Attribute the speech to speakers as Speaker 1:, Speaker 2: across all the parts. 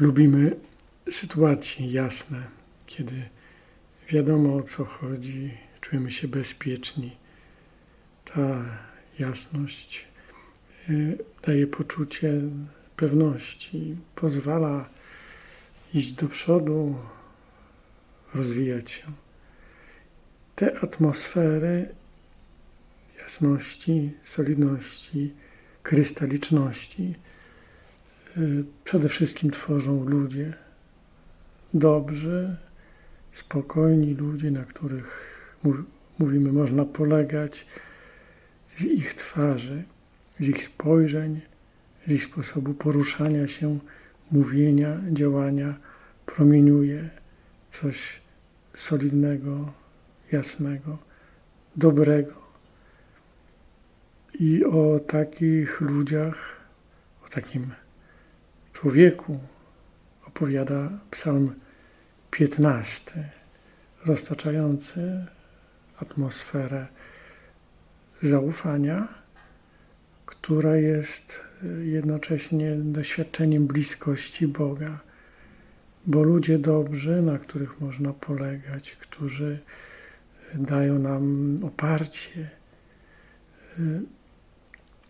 Speaker 1: Lubimy sytuacje jasne, kiedy wiadomo o co chodzi, czujemy się bezpieczni. Ta jasność y, daje poczucie pewności, pozwala iść do przodu, rozwijać się. Te atmosfery jasności, solidności, krystaliczności przede wszystkim tworzą ludzie dobrzy, spokojni ludzie, na których mów- mówimy, można polegać z ich twarzy, z ich spojrzeń, z ich sposobu poruszania się, mówienia, działania, promieniuje coś solidnego, jasnego, dobrego. I o takich ludziach, o takim człowieku opowiada Psalm 15, roztaczający atmosferę zaufania, która jest jednocześnie doświadczeniem bliskości Boga. Bo ludzie dobrzy, na których można polegać, którzy dają nam oparcie, y,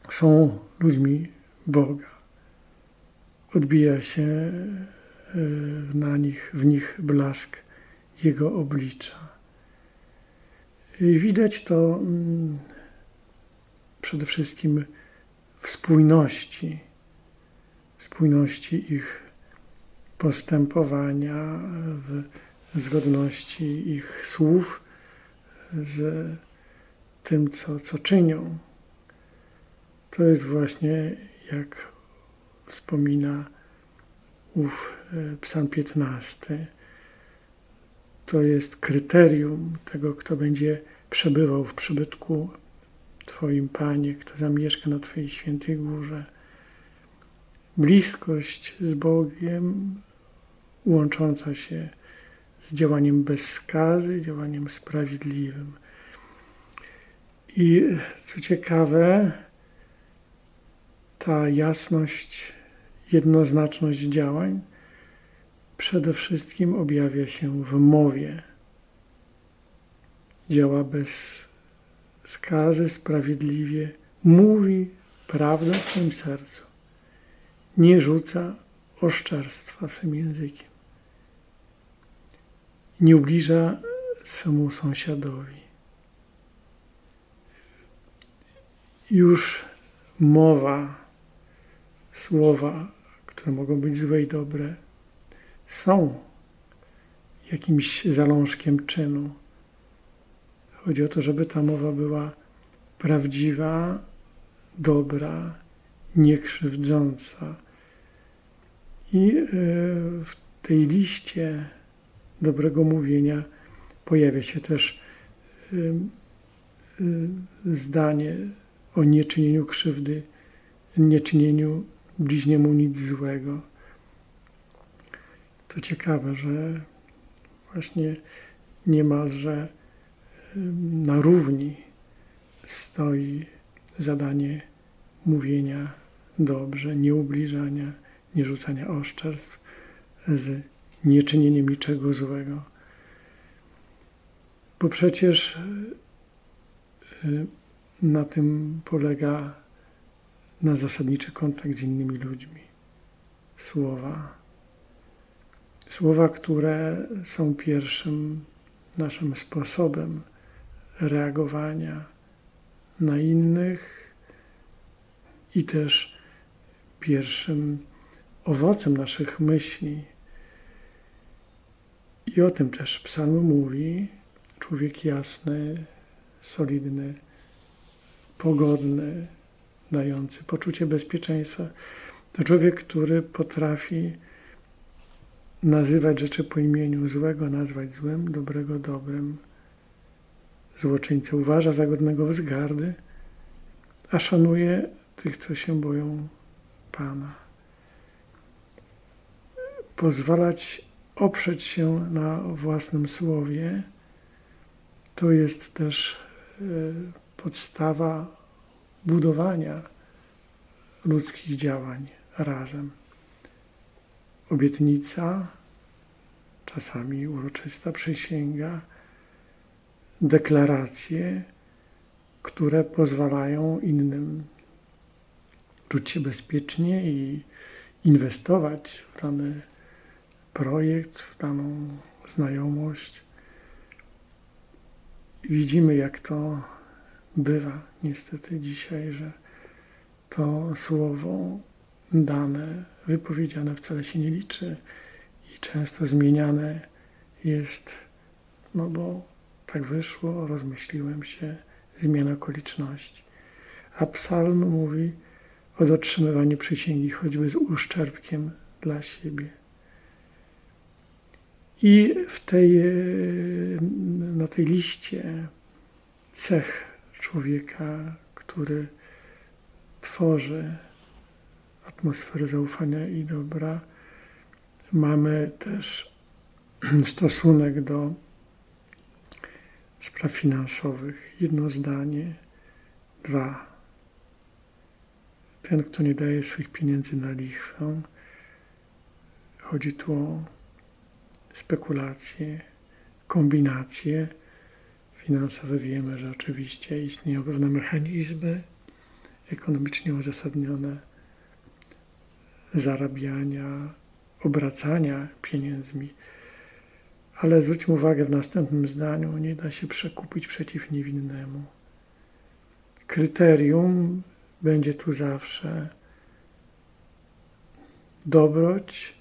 Speaker 1: są ludźmi Boga. Odbija się y, na nich, w nich blask Jego oblicza. I widać to mm, przede wszystkim w spójności, spójności ich postępowania, w zgodności ich słów z tym, co, co czynią. To jest właśnie, jak wspomina ów e, Psalm 15, to jest kryterium tego, kto będzie przebywał w przybytku Twoim Panie, kto zamieszka na Twojej świętej górze. Bliskość z Bogiem łącząca się z działaniem bez skazy, działaniem sprawiedliwym. I co ciekawe, ta jasność, jednoznaczność działań przede wszystkim objawia się w mowie. Działa bez skazy, sprawiedliwie, mówi prawdę w swoim sercu. Nie rzuca oszczerstwa swym językiem. Nie ubliża swemu sąsiadowi. Już mowa, słowa, które mogą być złe i dobre, są jakimś zalążkiem czynu. Chodzi o to, żeby ta mowa była prawdziwa, dobra, niekrzywdząca. I e, w tej liście dobrego mówienia pojawia się też e, e, zdanie o nieczynieniu krzywdy, nieczynieniu bliźniemu nic złego. To ciekawe, że właśnie niemalże na równi stoi zadanie mówienia dobrze, nieubliżania, nie rzucania oszczerstw z nieczynieniem niczego złego. Bo przecież na tym polega na zasadniczy kontakt z innymi ludźmi. Słowa. Słowa, które są pierwszym naszym sposobem reagowania na innych i też pierwszym owocem naszych myśli. I o tym też psalm mówi. Człowiek jasny, solidny, pogodny, dający poczucie bezpieczeństwa. To człowiek, który potrafi nazywać rzeczy po imieniu, złego nazwać złym, dobrego dobrem. Złoczyńcę uważa za godnego wzgardy, a szanuje tych, co się boją Pana. Pozwalać oprzeć się na własnym słowie to jest też e, podstawa budowania ludzkich działań razem. obietnica, czasami uroczysta przysięga, deklaracje, które pozwalają innym czuć się bezpiecznie i inwestować w dany projekt, w daną znajomość. Widzimy, jak to bywa niestety dzisiaj, że to słowo dane, wypowiedziane wcale się nie liczy i często zmieniane jest, no bo tak wyszło, rozmyśliłem się, zmiana okoliczności. A psalm mówi o dotrzymywaniu przysięgi, choćby z uszczerbkiem dla siebie. I w tej, na tej liście cech człowieka, który tworzy atmosferę zaufania i dobra, mamy też stosunek do spraw finansowych. Jedno zdanie, dwa. Ten, kto nie daje swoich pieniędzy na lichwę, chodzi tu o spekulacje, kombinacje finansowe. Wiemy, że oczywiście istnieją pewne mechanizmy ekonomicznie uzasadnione zarabiania, obracania pieniędzmi. Ale zwróćmy uwagę w następnym zdaniu, nie da się przekupić przeciw niewinnemu. Kryterium będzie tu zawsze dobroć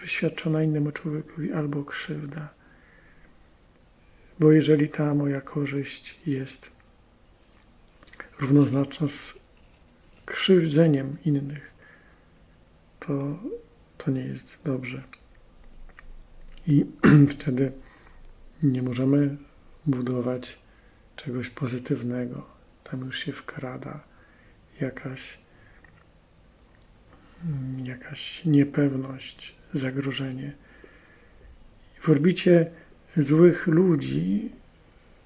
Speaker 1: wyświadczona innemu człowiekowi albo krzywda. Bo jeżeli ta moja korzyść jest równoznaczna z krzywdzeniem innych, to, to nie jest dobrze. I wtedy nie możemy budować czegoś pozytywnego. Tam już się wkrada jakaś, jakaś niepewność, zagrożenie. W orbicie złych ludzi,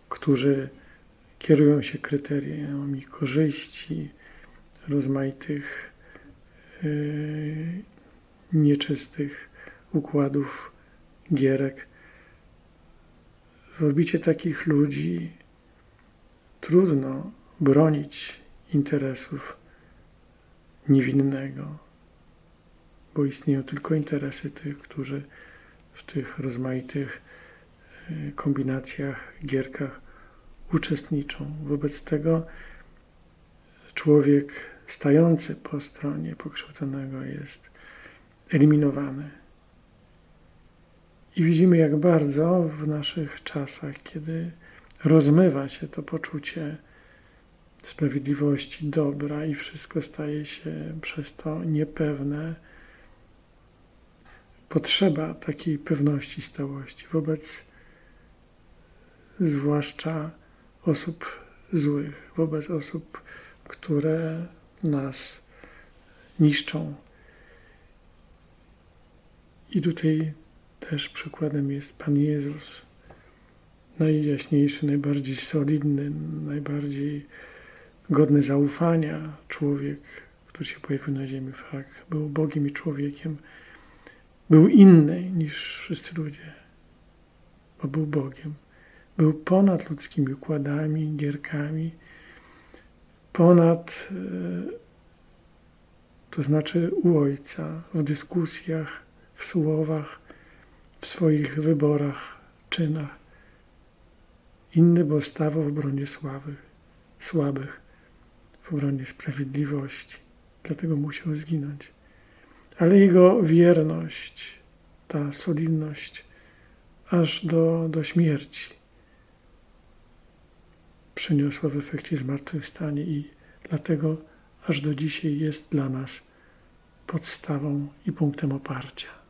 Speaker 1: którzy kierują się kryteriami korzyści, rozmaitych yy, nieczystych układów gierek. W orbicie takich ludzi trudno bronić interesów niewinnego, bo istnieją tylko interesy tych, którzy w tych rozmaitych kombinacjach, gierkach uczestniczą. Wobec tego człowiek stający po stronie pokrzywdzonego jest eliminowany. I widzimy, jak bardzo w naszych czasach, kiedy rozmywa się to poczucie sprawiedliwości, dobra i wszystko staje się przez to niepewne, potrzeba takiej pewności stałości wobec zwłaszcza osób złych, wobec osób, które nas niszczą. I tutaj też przykładem jest Pan Jezus, najjaśniejszy, najbardziej solidny, najbardziej godny zaufania człowiek, który się pojawił na ziemi. Fakt, był Bogiem i człowiekiem. Był inny niż wszyscy ludzie, bo był Bogiem. Był ponad ludzkimi układami, gierkami, ponad, e, to znaczy u Ojca, w dyskusjach, w słowach, w swoich wyborach, czynach. Inny, bo stawał w obronie sławy, słabych, w obronie sprawiedliwości. Dlatego musiał zginąć. Ale jego wierność, ta solidność, aż do, do śmierci, przyniosła w efekcie zmartwychwstanie i dlatego aż do dzisiaj jest dla nas podstawą i punktem oparcia.